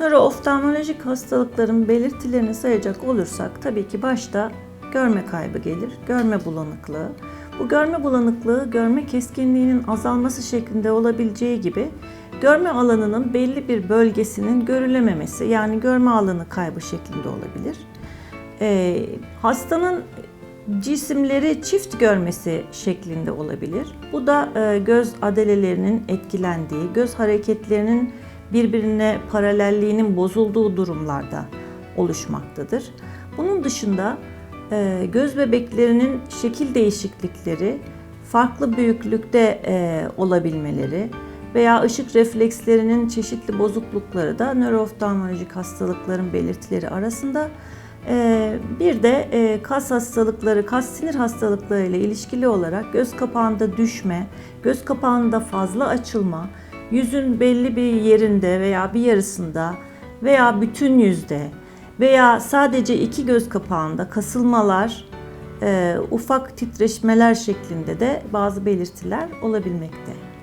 Nörooftalmolojik hastalıkların belirtilerini sayacak olursak tabii ki başta görme kaybı gelir, görme bulanıklığı. Bu görme bulanıklığı görme keskinliğinin azalması şeklinde olabileceği gibi görme alanının belli bir bölgesinin görülememesi yani görme alanı kaybı şeklinde olabilir. Ee, hastanın cisimleri çift görmesi şeklinde olabilir. Bu da e, göz adelelerinin etkilendiği, göz hareketlerinin birbirine paralelliğinin bozulduğu durumlarda oluşmaktadır. Bunun dışında e, göz bebeklerinin şekil değişiklikleri, farklı büyüklükte e, olabilmeleri veya ışık reflekslerinin çeşitli bozuklukları da nörooftalmolojik hastalıkların belirtileri arasında ee, bir de e, kas hastalıkları, kas sinir hastalıkları ile ilişkili olarak göz kapağında düşme, göz kapağında fazla açılma, yüzün belli bir yerinde veya bir yarısında veya bütün yüzde veya sadece iki göz kapağında kasılmalar, e, ufak titreşmeler şeklinde de bazı belirtiler olabilmekte.